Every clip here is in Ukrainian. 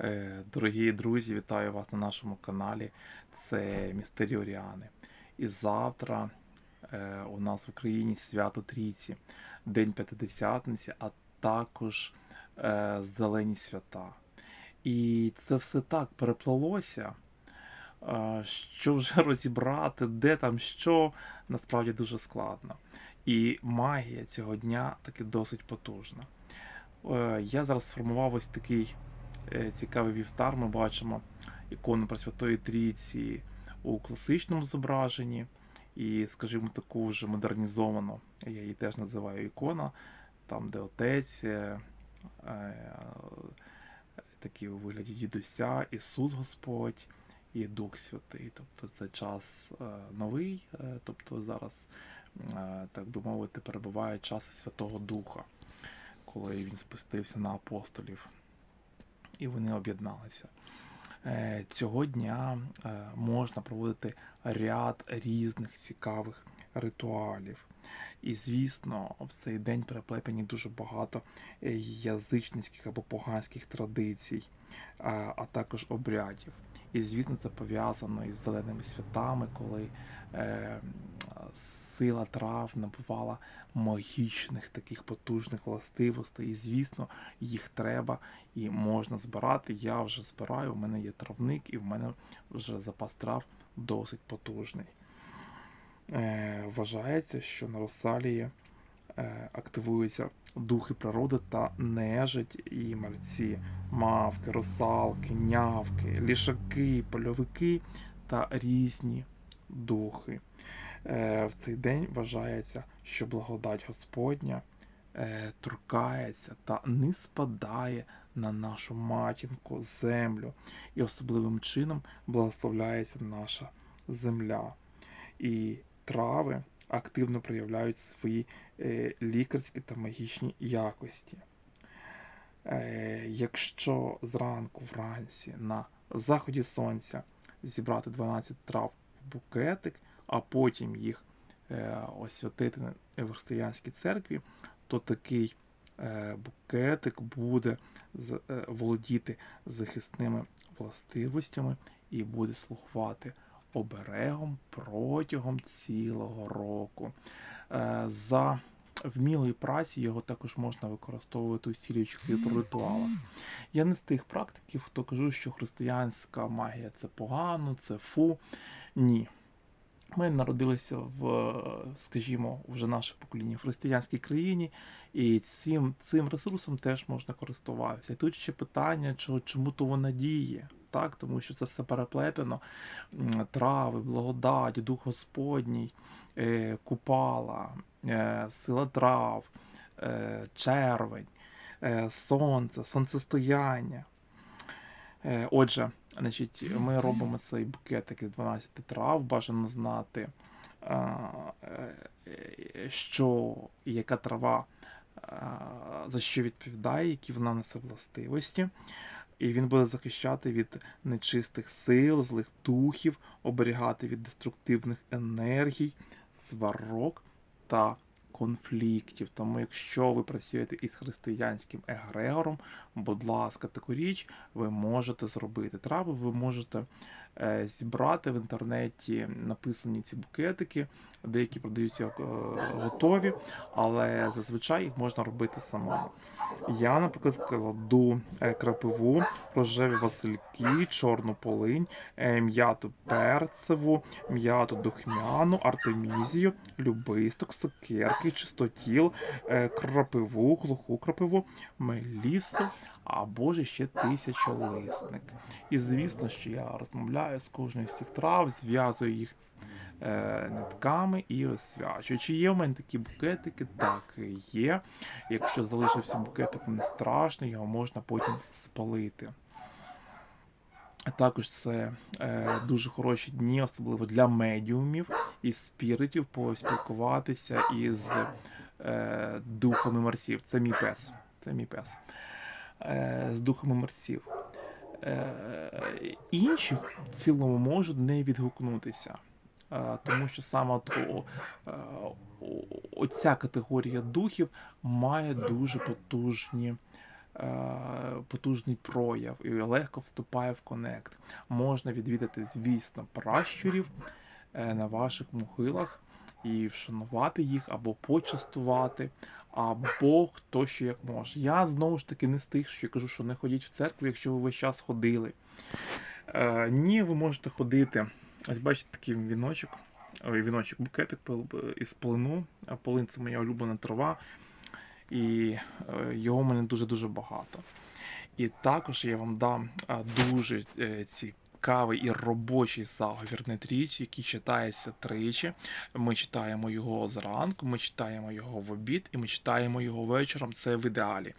Е, Дорогі друзі, вітаю вас на нашому каналі. Це Містері Оріани. І завтра е, у нас в Україні свято Трійці, День П'ятидесятниці, а також е, Зелені свята. І це все так переплелося, що вже розібрати, де там що, насправді дуже складно. І магія цього дня таки досить потужна. Я зараз сформував ось такий цікавий вівтар. Ми бачимо ікону Пресвятої Трійці у класичному зображенні. І, скажімо, таку вже модернізовану, я її теж називаю ікона, там, де отець, е, е, такий у вигляді дідуся, Ісус Господь і Дух Святий. Тобто це час е, новий, е, тобто зараз, е, так би мовити, перебуває час Святого Духа, коли він спустився на апостолів і вони об'єдналися. Е, Цього дня е, можна проводити ряд різних цікавих ритуалів. І, звісно, в цей день переплетені дуже багато е, язичницьких або поганських традицій, а також обрядів. І, звісно, це пов'язано із зеленими святами, коли сила трав набувала магічних таких потужних властивостей. І, звісно, їх треба і можна збирати. Я вже збираю, у мене є травник, і в мене вже запас трав досить потужний. Е, Вважається, що на Росалії е, активуються духи природи та нежить і мерці, мавки, русалки, нявки, лішаки, польовики та різні духи. Е, В цей день вважається, що благодать Господня е, торкається та не спадає на нашу матінку, землю, і особливим чином благословляється наша земля. І трави активно проявляють свої е, лікарські та магічні якості. Якщо зранку вранці на заході сонця зібрати 12 трав в букетик, а потім їх е, освятити в християнській церкві, то такий е, букетик буде е, володіти захисними властивостями і буде слугувати оберегом протягом цілого року. За вмілої праці його також можна використовувати у стілюючих ритуалах. Я не з тих практиків, хто кажу, що християнська магія це погано, це фу. Ні. Ми народилися в, скажімо, вже наше покоління в християнській країні, і цим, цим ресурсом теж можна користуватися. І тут ще питання, чому то вона діє, так? тому що це все переплетено. Трави, благодать, Дух Господній, е, купала, е, сила трав, е, червень, сонце, сонцестояння. Отже, значить, ми робимо цей букетик із 12 трав, бажано знати, е, що яка трава за що відповідає, які вона несе властивості. І він буде захищати від нечистих сил, злих духів, оберігати від деструктивних енергій, сварок та конфліктів. Тому, якщо ви працюєте із християнським егрегором, будь ласка, таку річ ви можете зробити. Трави ви можете зібрати в інтернеті написані ці букетики, деякі продаються е, готові, але зазвичай їх можна робити самому. Я, наприклад, кладу е, крапиву, рожеві васильки, чорну полинь, е, м'яту перцеву, м'яту духмяну, артемізію, любисток, сокерки, чистотіл, е, крапиву, глуху крапиву, мелісу, або ж ще тисячолисник. І звісно, що я розмовляю з кожною з цих трав, зв'язую їх е, нитками і освячую. Чи є в мене такі букетики? Так, є. Якщо залишився букетик, не страшно, його можна потім спалити. Також це е, дуже хороші дні, особливо для медіумів і спіритів, поспілкуватися із е, духами мерців. Це мій пес. Це мій пес. Е, з духами мерців. Е, інші в цілому можуть не відгукнутися. Е, Тому що саме от, о, е, о- оця категорія духів має дуже потужні потужний прояв і легко вступає в конект. Можна відвідати, звісно, пращурів на ваших могилах і вшанувати їх або почастувати, або хто що як може. Я знову ж таки не з тих, що кажу, що не ходіть в церкву, якщо ви весь час ходили. Е, ні, ви можете ходити. Ось бачите такий віночок. Ой, віночок букетик із полину. Полин це моя улюблена трава. І е, його в мене дуже-дуже багато. І також я вам дам дуже е, цікавий і робочий заговір на тричі, який читається тричі. Ми читаємо його зранку, ми читаємо його в обід і ми читаємо його вечором. Це в ідеалі.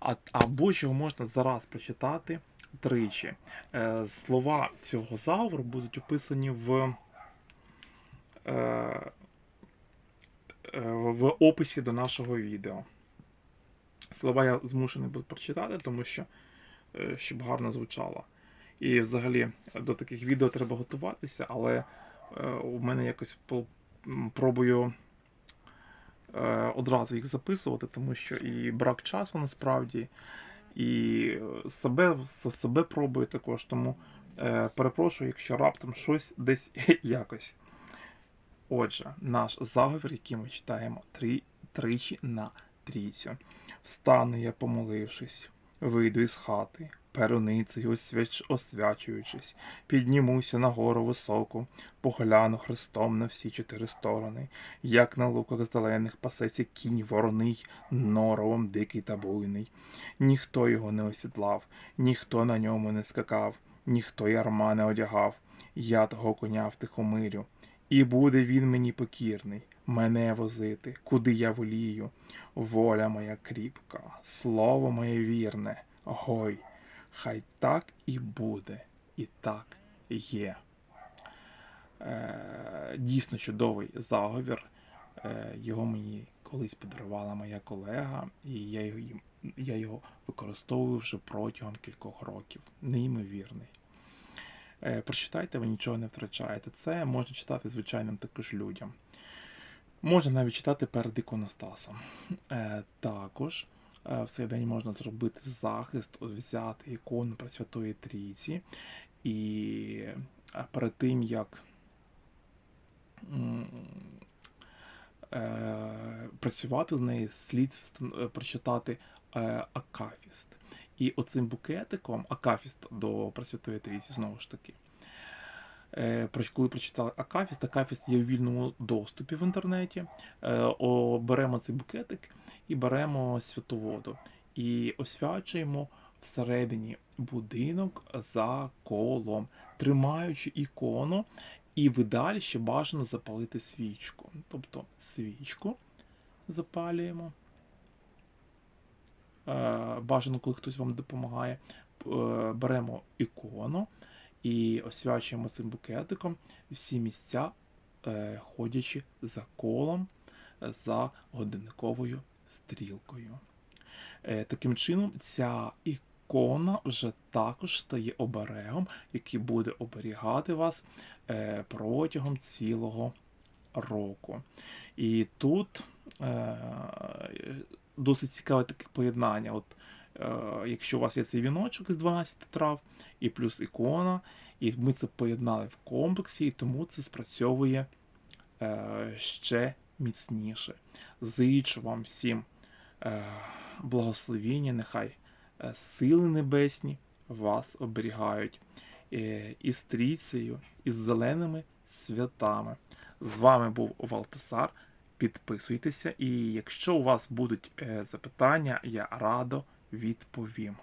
А, або ж його можна зараз прочитати тричі. Е, слова цього заговору будуть описані в. Е, е, в описі до нашого відео. Слова я змушений буду прочитати, тому що е, щоб гарно звучало. І взагалі до таких відео треба готуватися, але е, у мене якось пробую е, одразу їх записувати, тому що і брак часу насправді, і е, себе, себе пробую також. Тому перепрошую, якщо раптом щось десь якось. Отже, наш заговір, який ми читаємо три, тричі на трійцю. Встану я, помолившись, вийду із хати, перуницею освяч... освячуючись, піднімуся на гору високу, погляну хрестом на всі чотири сторони, як на луках зелених пасеться кінь вороний, норовом дикий та буйний. Ніхто його не осідлав, ніхто на ньому не скакав, ніхто ярма не одягав. Я того коня втихомирю. І буде він мені покірний, мене возити, куди я волію. Воля моя кріпка, слово моє вірне, гой, хай так і буде, і так є. Е, дійсно чудовий заговір. Е, його мені колись подарувала моя колега, і я його, я його використовую вже протягом кількох років. Неймовірний. Е, Прочитайте, ви нічого не втрачаєте. Це можна читати звичайним також людям. Можна навіть читати перед іконостасом. Е, також в цей день можна зробити захист, взяти ікону Пресвятої Трійці. І е, перед тим, як е, працювати з нею, слід е, прочитати Акафіст. І оцим букетиком, Акафіст до Пресвятої Трійці, знову ж таки. Е, Коли прочитали Акафіст, Акафіст є у вільному доступі в інтернеті. Е, Беремо цей букетик і беремо святу воду. І освячуємо всередині будинок за колом, тримаючи ікону, і в ідеалі ще бажано запалити свічку. Тобто свічку запалюємо. Е, Бажано, коли хтось вам допомагає. Беремо ікону і освячуємо цим букетиком всі місця, е, ходячи за колом, е, за годинниковою стрілкою. Е, Таким чином, ця ікона вже також стає оберегом, який буде оберігати вас протягом цілого року. І тут досить цікаве таке поєднання. От, якщо у вас є цей віночок з 12 трав, і плюс ікона, і ми це поєднали в комплексі, і тому це спрацьовує е, ще міцніше. Зичу вам всім е, благословіння, нехай е, сили небесні вас оберігають е, і з трійцею, і з зеленими святами. З вами був Валтасар. Підписуйтеся, і якщо у вас будуть е, запитання, я радо відповім.